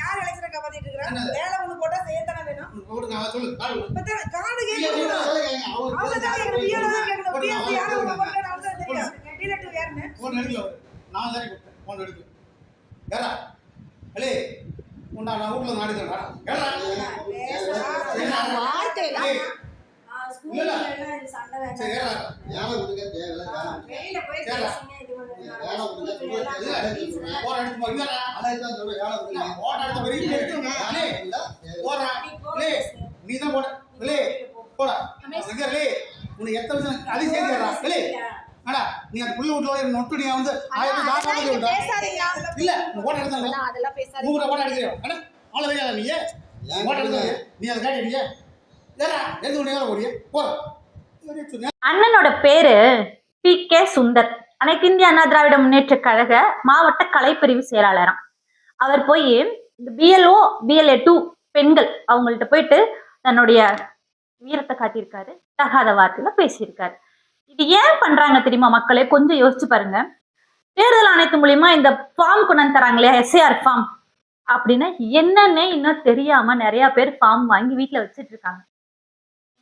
யார் எலெக்ஷனை காப்பாத்திட்டு இருக்கிறா? என்னது? வேலை ஒண்ணு போட்டா செய்யத்தானே வேணும்? கேட்கணும் பிஎல் தான் கேட்கணும்? யாரும் சொல்லுங்க. போட்டு நான் தான் தெரியும். டீலர் யாருன்னு? போன் எடுக்கல அவரு. நான் தானே கூப்பிட்டேன். போன் எடுக்கல. ஏறா. அலே, உன்னை நான் வீட்டுல வந்து நாடுகிறேன்டா. ஏறா. வார்த்தையில ஏய், ஸ்கூல்ல எல்லாம் சண்டை சரி, வேண்டாம் ஏறா. வேலை கொடுங்க தேவையில்ல. வேலை கொடுங்க எடுத்து அதான் சொல்றேன் வேலை கொடுங்க எடுத்து அலே, இல்ல நீ நீ தான் போட. உனக்கு எத்தனை அது அடா, நீ அந்த வீட்டுல நொட்டு நீ வந்து ஆயிரத்தி இல்ல, நீ எடுத்தாங்க. அதெல்லாம் பேசாதீங்க மூணு போட்டோ எடுக்கிறேன். அட, ஆள நீ. எடுத்தாங்க. நீ அதை காட்டிட்டியே. ஏறா, எடுத்து போ. அண்ணனோட பேரு பி கே சுந்தர் அனைத்து இந்திய அண்ணா திராவிட முன்னேற்ற கழக மாவட்ட கலைப்பிரிவு செயலாளராம். அவர் போய் இந்த பிஎல்ஓ பிஎல்ஏ டூ பெண்கள் அவங்கள்ட்ட போயிட்டு தன்னுடைய வீரத்தை காட்டியிருக்காரு. தகாத வார்த்தையில பேசியிருக்காரு. இது ஏன் பண்றாங்க தெரியுமா மக்களே? கொஞ்சம் யோசிச்சு பாருங்க. தேர்தல் ஆணையத்து மூலியமா இந்த ஃபார்ம் கொண்டாந்து தராங்க இல்லையா? எஸ்ஏஆர் ஃபார்ம் அப்படின்னா என்னன்னே இன்னும் தெரியாம நிறைய பேர் ஃபார்ம் வாங்கி வீட்டுல வச்சுட்டு இருக்காங்க.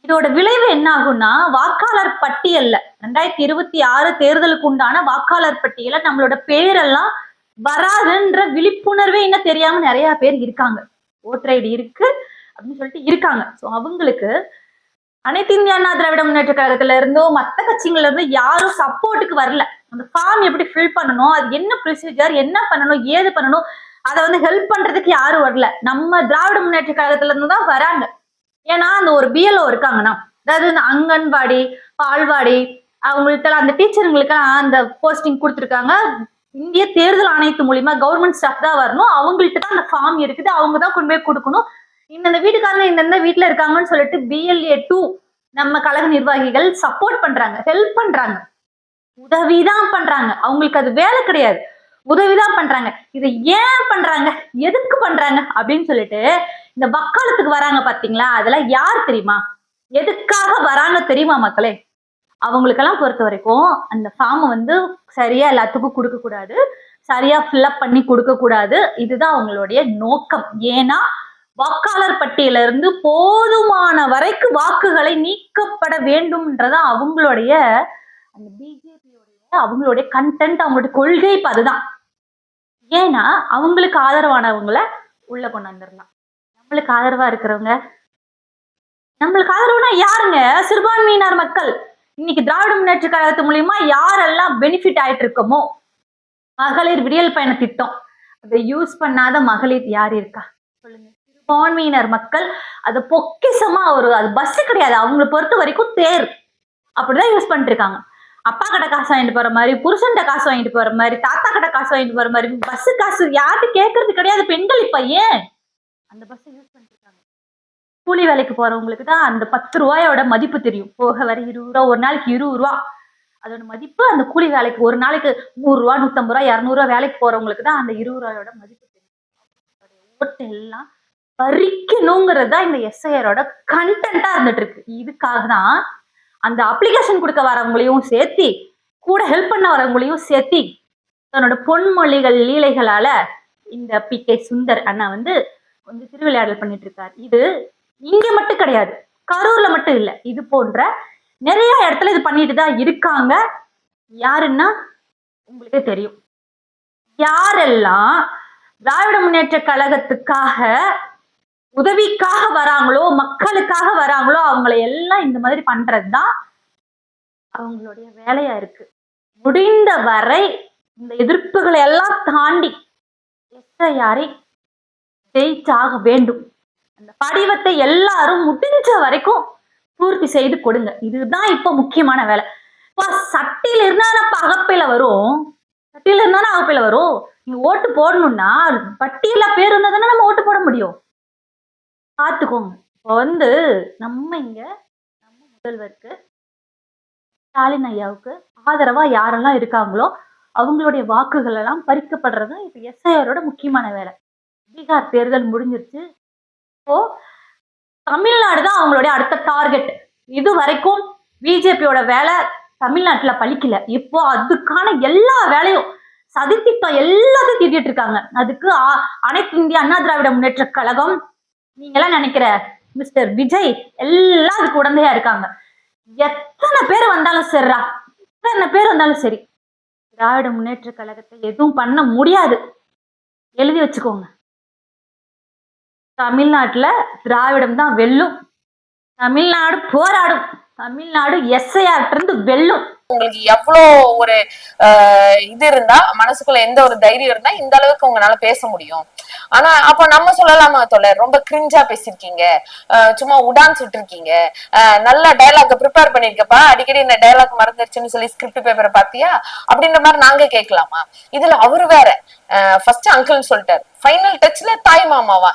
இதோட விளைவு என்ன ஆகும்னா வாக்காளர் பட்டியல்ல ரெண்டாயிரத்தி இருபத்தி ஆறு தேர்தலுக்கு உண்டான வாக்காளர் பட்டியல நம்மளோட பேரெல்லாம் வராதுன்ற விழிப்புணர்வே இன்னும் தெரியாம நிறைய பேர் இருக்காங்க. ஓட்டர் ஐடி இருக்கு அப்படின்னு சொல்லிட்டு இருக்காங்க. ஸோ அவங்களுக்கு அனைத்து இந்திய அண்ணா திராவிட முன்னேற்ற கழகத்துல இருந்தோ மற்ற கட்சிகள்ல இருந்தோ யாரும் சப்போர்ட்டுக்கு வரல. அந்த ஃபார்ம் எப்படி ஃபில் பண்ணணும் அது என்ன ப்ரொசீஜர் என்ன பண்ணணும் ஏது பண்ணணும் அதை வந்து ஹெல்ப் பண்றதுக்கு யாரும் வரல. நம்ம திராவிட முன்னேற்ற கழகத்துல இருந்து தான் வராங்க. ஏன்னா அந்த ஒரு பிஎல்ஓ இருக்காங்கன்னா அதாவது இந்த அங்கன்வாடி பால்வாடி அவங்கள்ட்ட அந்த டீச்சருங்களுக்கெல்லாம் அந்த போஸ்டிங் கொடுத்துருக்காங்க. இந்திய தேர்தல் ஆணையத்து மூலியமா கவர்மெண்ட் ஸ்டாஃப் தான் வரணும். அவங்கள்ட்ட தான் அந்த ஃபார்ம் இருக்குது. அவங்க தான் கொண்டு போய் கொடுக்கணும். இந்தந்த வீட்டுக்காரங்க இந்தந்த வீட்டுல இருக்காங்கன்னு சொல்லிட்டு பிஎல்ஏ டூ நம்ம கழக நிர்வாகிகள் சப்போர்ட் பண்றாங்க ஹெல்ப் பண்றாங்க. உதவிதான் பண்றாங்க. அவங்களுக்கு அது வேலை கிடையாது. உதவிதான் பண்றாங்க. இதை ஏன் பண்றாங்க? எதுக்கு பண்றாங்க? அப்படின்னு சொல்லிட்டு இந்த வக்காலத்துக்கு வராங்க பாத்தீங்களா? அதெல்லாம் யார் தெரியுமா? எதுக்காக வராங்க தெரியுமா மக்களே? அவங்களுக்கெல்லாம் பொறுத்த வரைக்கும் அந்த ஃபார்மை வந்து சரியா எல்லாத்துக்கும் கொடுக்க கூடாது. சரியா ஃபில்அப் பண்ணி கொடுக்க கூடாது. இதுதான் அவங்களுடைய நோக்கம். ஏன்னா வாக்காளர் பட்டியலிருந்து போதுமான வரைக்கும் வாக்குகளை நீக்கப்பட வேண்டும்ன்றதா அவங்களுடைய அந்த பிஜேபியோடைய அவங்களுடைய கண்டென்ட் அவங்களுடைய கொள்கை இப்போ அதுதான். ஏன்னா அவங்களுக்கு ஆதரவானவங்களை உள்ள கொண்டு வந்துடலாம். நம்மளுக்கு ஆதரவா இருக்கிறவங்க? நம்மளுக்கு ஆதரவுனா யாருங்க? சிறுபான்மையினர் மக்கள். இன்னைக்கு திராவிட முன்னேற்ற கழகத்து மூலியமா யாரெல்லாம் பெனிஃபிட் ஆயிட்டு இருக்கோமோ மகளிர் விடியல் பயண திட்டம். அதை யூஸ் பண்ணாத மகளிர் யார் இருக்கா? சொல்லுங்க. சிறுபான்மையினர் மக்கள். அது பொக்கிசமா ஒரு அது பஸ் கிடையாது. அவங்கள பொறுத்த வரைக்கும் தேர். அப்படிதான் யூஸ் பண்ணிட்டு இருக்காங்க அப்பா கிட்ட காசு வாங்கிட்டு போற மாதிரி புருஷன்கிட்ட காசு வாங்கிட்டு போற மாதிரி தாத்தா கிட்ட காசு வாங்கிட்டு போற மாதிரி பஸ் காசு யார்கிட்ட கேட்கறது கிடையாது. பெண்கள் இப்ப ஏன்? அந்த பஸ் யூஸ் பண்ணிருக்காங்க கூலி வேலைக்கு போறவங்களுக்கு தான் அந்த பத்து ரூபாயோட மதிப்பு தெரியும். போக வர இருபது ரூபா ஒரு நாளைக்கு இருபது ரூபா. அதோட மதிப்பு அந்த கூலி வேலைக்கு ஒரு நாளைக்கு நூறு ரூபா நூத்தம்பது ரூபா இரநூறுவா வேலைக்கு போறவங்களுக்கு தான் அந்த இருபது ரூபாயோட மதிப்பு தெரியும். ஓட்டு எல்லாம் பறிக்கணுங்கிறது தான் இந்த எஸ்ஐஆரோட கண்டென்ட்டா இருந்துட்டு இருக்கு இதுக்காக தான் அந்த அப்ளிகேஷன் கொடுக்க வரவங்களையும் சேர்த்தி கூட ஹெல்ப் பண்ண வரவங்களையும் சேர்த்தி தன்னோட பொன்மொழிகள் லீலைகளால இந்த பி கே சுந்தர் அண்ணா வந்து கொஞ்சம் திருவிளையாடல் பண்ணிட்டு இருக்காரு இது இங்க மட்டும் கிடையாது. கரூர்ல மட்டும் இல்ல. இது போன்ற நிறைய இடத்துல இது பண்ணிட்டு தான் இருக்காங்க. யாருன்னா உங்களுக்கே தெரியும். யாரெல்லாம் திராவிட முன்னேற்ற கழகத்துக்காக உதவிக்காக வராங்களோ மக்களுக்காக வராங்களோ அவங்கள எல்லாம் இந்த மாதிரி பண்றது தான் அவங்களுடைய வேலையா இருக்கு. முடிந்த வரை இந்த எதிர்ப்புகளை எல்லாம் தாண்டி எஸ்ஐஆரை ஜெயிச்சாக வேண்டும். அந்த படிவத்தை எல்லாரும் முடிஞ்ச வரைக்கும் பூர்த்தி செய்து கொடுங்க. இதுதான் இப்போ முக்கியமான வேலை. இப்போ சட்டியில இருந்தா அகப்பையில வரும். சட்டியில இருந்தா அகப்பையில வரும். நீங்க ஓட்டு போடணும்னா பட்டியல பேர் இருந்தா தானே நம்ம ஓட்டு போட முடியும். பார்த்துக்கோங்க. இப்போ வந்து நம்ம இங்க நம்ம முதல்வருக்கு ஸ்டாலின் ஐயாவுக்கு ஆதரவா யாரெல்லாம் இருக்காங்களோ அவங்களுடைய வாக்குகள் எல்லாம் பறிக்கப்படுறது இப்போ எஸ்ஐஆரோட முக்கியமான வேலை. பீகார் தேர்தல் முடிஞ்சிருச்சு. ஸோ தமிழ்நாடு தான் அவங்களுடைய அடுத்த டார்கெட் இது வரைக்கும் பிஜேபியோட வேலை தமிழ்நாட்டில் பழிக்கல. இப்போ அதுக்கான எல்லா வேலையும் சதித்திட்டம் எல்லாத்தையும் தீட்டிட்டு இருக்காங்க. அதுக்கு அனைத்து இந்திய அண்ணா திராவிட முன்னேற்ற கழகம் நீங்களாம் எல்லாம் நினைக்கிற மிஸ்டர் விஜய் எல்லாம் அதுக்கு உடந்தையா இருக்காங்க. எத்தனை பேர் வந்தாலும் சரிடா எத்தனை பேர் வந்தாலும் சரி திராவிட முன்னேற்ற கழகத்தை எதுவும் பண்ண முடியாது. எழுதி வச்சுக்கோங்க. தமிழ்நாட்டில் திராவிடம் தான் வெல்லும். தமிழ்நாடு போராடும். தமிழ்நாடு எஸ்ஐஆர் இருந்து வெல்லும். உங்களுக்கு எவ்வளோ ஒரு இது இருந்தா மனசுக்குள்ள எந்த ஒரு தைரியம் இருந்தா இந்த அளவுக்கு உங்களால பேச முடியும். ஆனா அப்ப நம்ம சொல்லலாமா தோழர்? ரொம்ப கிரிஞ்சா பேசிருக்கீங்க. சும்மா உடான் சுட்டிருக்கீங்க நல்ல டயலாக் ப்ரிப்பேர் பண்ணிருக்கப்பா. அடிக்கடி இந்த டயலாக் மறந்துருச்சுன்னு சொல்லி ஸ்கிரிப்ட் பேப்பரை பாத்தியா? அப்படின்ற மாதிரி நாங்க கேட்கலாமா? இதுல அவரு வேற. ஃபர்ஸ்ட் அங்கிள்னு சொல்லிட்டாரு. ஃபைனல் டச்ல தாய் மாமாவா?